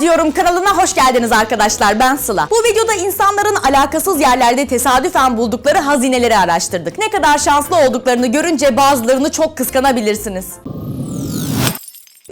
Diyorum kanalına hoş geldiniz arkadaşlar ben Sıla. Bu videoda insanların alakasız yerlerde tesadüfen buldukları hazineleri araştırdık. Ne kadar şanslı olduklarını görünce bazılarını çok kıskanabilirsiniz.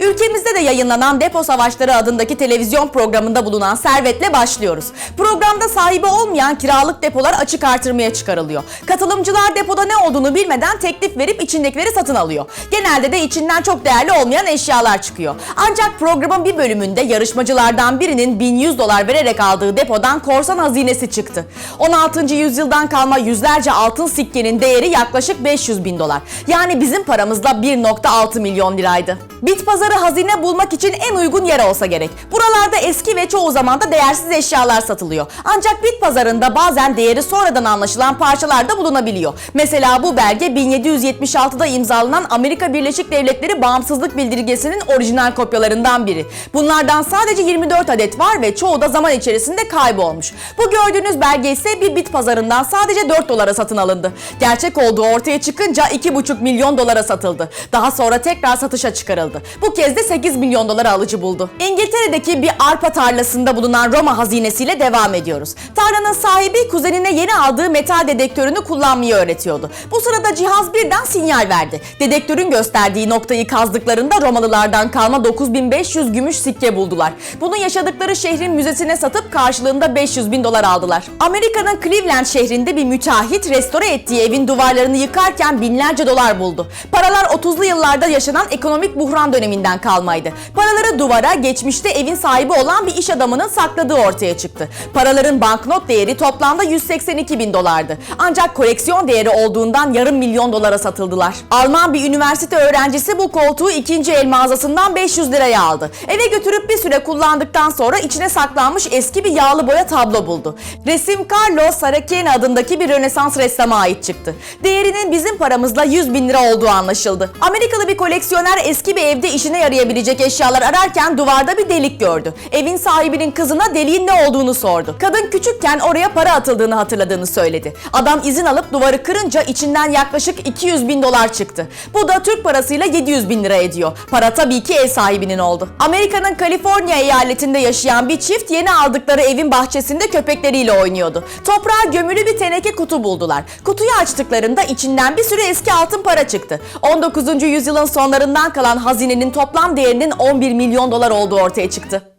Ülkemizde de yayınlanan Depo Savaşları adındaki televizyon programında bulunan Servet'le başlıyoruz. Programda sahibi olmayan kiralık depolar açık artırmaya çıkarılıyor. Katılımcılar depoda ne olduğunu bilmeden teklif verip içindekileri satın alıyor. Genelde de içinden çok değerli olmayan eşyalar çıkıyor. Ancak programın bir bölümünde yarışmacılardan birinin 1100 dolar vererek aldığı depodan korsan hazinesi çıktı. 16. yüzyıldan kalma yüzlerce altın sikkenin değeri yaklaşık 500 bin dolar. Yani bizim paramızla 1.6 milyon liraydı. Bit pazarı hazine bulmak için en uygun yer olsa gerek. Buralarda eski ve çoğu zaman da değersiz eşyalar satılıyor. Ancak bit pazarında bazen değeri sonradan anlaşılan parçalar da bulunabiliyor. Mesela bu belge 1776'da imzalanan Amerika Birleşik Devletleri Bağımsızlık Bildirgesi'nin orijinal kopyalarından biri. Bunlardan sadece 24 adet var ve çoğu da zaman içerisinde kaybolmuş. Bu gördüğünüz belge ise bir bit pazarından sadece 4 dolara satın alındı. Gerçek olduğu ortaya çıkınca 2,5 milyon dolara satıldı. Daha sonra tekrar satışa çıkarıldı. Bu kez de 8 milyon dolara alıcı buldu. İngiltere'deki bir arpa tarlasında bulunan Roma hazinesiyle devam ediyoruz. Tarlanın sahibi kuzenine yeni aldığı metal dedektörünü kullanmayı öğretiyordu. Bu sırada cihaz birden sinyal verdi. Dedektörün gösterdiği noktayı kazdıklarında Romalılardan kalma 9500 gümüş sikke buldular. Bunu yaşadıkları şehrin müzesine satıp karşılığında 500 bin dolar aldılar. Amerika'nın Cleveland şehrinde bir müteahhit restore ettiği evin duvarlarını yıkarken binlerce dolar buldu. Paralar 30'lu yıllarda yaşanan ekonomik buhran döneminden kalmaydı. Paraları duvara geçmişte evin sahibi olan bir iş adamının sakladığı ortaya çıktı. Paraların banknot değeri toplamda 182 bin dolardı. Ancak koleksiyon değeri olduğundan yarım milyon dolara satıldılar. Alman bir üniversite öğrencisi bu koltuğu ikinci el mağazasından 500 liraya aldı. Eve götürüp bir süre kullandıktan sonra içine saklanmış eski bir yağlı boya tablo buldu. Resim Carlo Saraceni adındaki bir Rönesans ressama ait çıktı. Değerinin bizim paramızla 100 bin lira olduğu anlaşıldı. Amerikalı bir koleksiyoner eski bir evde işine yarayabilecek eşyalar ararken duvarda bir delik gördü. Evin sahibinin kızına deliğin ne olduğunu sordu. Kadın küçükken oraya para atıldığını hatırladığını söyledi. Adam izin alıp duvarı kırınca içinden yaklaşık 200 bin dolar çıktı. Bu da Türk parasıyla 700 bin lira ediyor. Para tabii ki ev sahibinin oldu. Amerika'nın Kaliforniya eyaletinde yaşayan bir çift yeni aldıkları evin bahçesinde köpekleriyle oynuyordu. Toprağa gömülü bir teneke kutu buldular. Kutuyu açtıklarında içinden bir sürü eski altın para çıktı. 19. yüzyılın sonlarından kalan hazinenin toplam değerinin 11 milyon dolar olduğu ortaya çıktı.